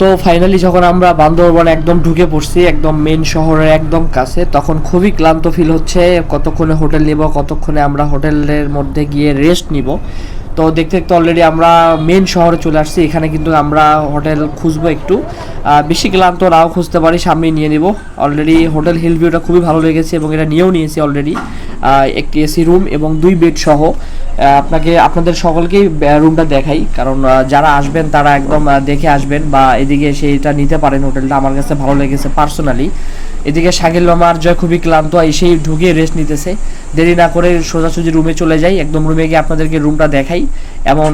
তো ফাইনালি যখন আমরা বান্দরবনে একদম ঢুকে পড়ছি, একদম মেন শহরের একদম কাছে, তখন খুবই ক্লান্ত ফিল হচ্ছে কতক্ষণে হোটেল নিব, কতক্ষণে আমরা হোটেলের মধ্যে গিয়ে রেস্ট নিব। তো দেখতে দেখতে অলরেডি আমরা মেন শহরে চলে আসছি, এখানে কিন্তু আমরা হোটেল খুঁজবো একটু। বেশি ক্লান্ত নাও খুঁজতে পারি সামনে নিয়ে নিব। অলরেডি হোটেল হিল ভিউটা খুবই ভালো লেগেছে এবং এটা নিয়েও নিয়েছি অলরেডি একটি এসি রুম এবং দুই বেড সহ আপনাকে, আপনাদের সকলকেই রুমটা দেখাই। কারণ যারা আসবেন, তারা একদম দেখে আসবেন বা এদিকে এসে এটা নিতে পারেন হোটেলটা। আমার কাছে ভালো লেগেছে পার্সোনালি এদিকে শাকিল মামার জয় খুবই ক্লান্ত এসেই ঢুকে রেস্ট নিতেছে। দেরি না করে সোজাসুজি রুমে চলে যাই। একদম রুমে গিয়ে আপনাদেরকে রুমটা দেখাই। এমন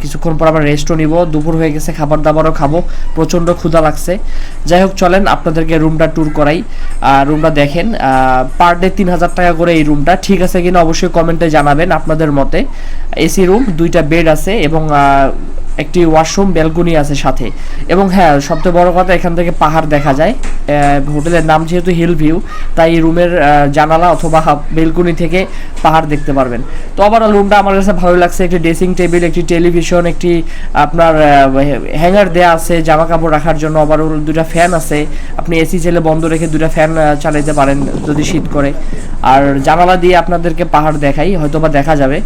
কিছুক্ষণ পর আবার রেস্টও নিব। দুপুর হয়ে গেছে, খাবার দাবারও খাব। প্রচণ্ড ক্ষুধা লাগছে। যাই হোক, চলেন, আপনাদেরকে রুমটা ট্যুর করাই। রুমটা দেখেন পার ডে তিন হাজার টাকা করে এই রুমটা ঠিক আছে কিনা অবশ্যই কমেন্টে জানাবেন আপনাদের মতে। এসি রুম দুইটা বেড আছে এবং একটি ওয়াশরুম ব্যালকনি আছে সাথে। এবং হ্যাঁ সবচেয়ে বড় কথা, এখান থেকে পাহাড় দেখা যায়। হোটেলের নাম যেহেতু হিল ভিউ তাই রুমের জানালা অথবা বেলকনি থেকে পাহাড় দেখতে পারবেন। তো ওভারঅল রুমটা আমার কাছে ভালো লাগছে। একটি ড্রেসিং টেবিল একটি টেলিভিশন একটি, আপনার হ্যাঙ্গার দেয়া আছে জামা কাপড় রাখার জন্য। ওভারঅল দুটা ফ্যান আছে। আপনি এসি চেলে বন্ধ রেখে দুটা ফ্যান চালাইতে পারেন যদি শীত করে। আর জানালা দিয়ে আপনাদেরকে পাহাড় দেখাই হয়তো বা দেখা যাবে।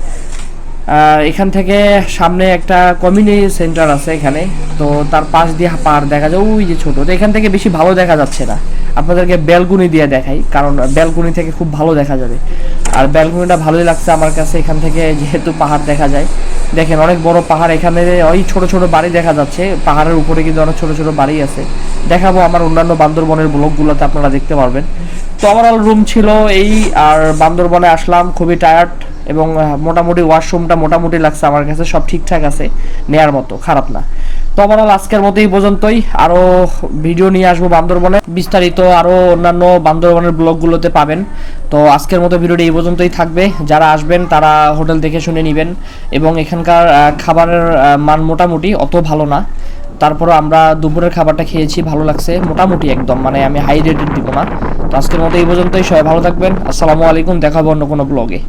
এখান থেকে সামনে একটা কমিউনিটি সেন্টার আছে এখানে। তো তার পাশ দিয়ে পাহাড় দেখা যায়, ওই যে ছোট। তো এখান থেকে বেশি ভালো দেখা যাচ্ছে না। আপনাদেরকে ব্যালকনি দিয়ে দেখাই, কারণ ব্যালকনি থেকে খুব ভালো দেখা যাবে। আর ব্যালকনিটা ভালোই লাগছে আমার কাছে, এখান থেকে যেহেতু পাহাড় দেখা যায়। দেখেন, অনেক বড় পাহাড় এখানে, ওই ছোট ছোট বাড়ি দেখা যাচ্ছে। পাহাড়ের উপরে কিন্তু অনেক ছোট ছোট বাড়ি আছে। দেখাবো আমার অন্যান্য বান্দরবনের ব্লগগুলোতে আপনারা দেখতে পারবেন। তো ওভারঅল রুম ছিল এই, আর বান্দরবনে আসলাম, খুবই টায়ার্ড এবং মোটামুটি ওয়াশরুমটা মোটামুটি লাগছে আমার কাছে, সব ঠিকঠাক আছে, নেয়ার মতো, খারাপ না। তো ওভারঅল আজকের মতো এই পর্যন্তই। আরও ভিডিও নিয়ে আসব বান্দরবনে। বিস্তারিত আরও অন্যান্য বান্দরবনের ব্লগগুলোতে পাবেন। তো আজকের মতো ভিডিওটি এই পর্যন্তই থাকবে। যারা আসবেন, তারা হোটেল দেখে শুনে নেবেন। এবং এখানকার খাবারের মান মোটামুটি অত ভালো না। তারপরে আমরা দুপুরের খাবারটা খেয়েছি, ভালো লাগছে। মোটামুটি একদম মানে আমি হাই রেটেড দিব না। তো আজকের মতো এই পর্যন্তই। সবাই ভালো থাকবেন। আসসালামু আলাইকুম। দেখাবো অন্য কোনো ব্লগে।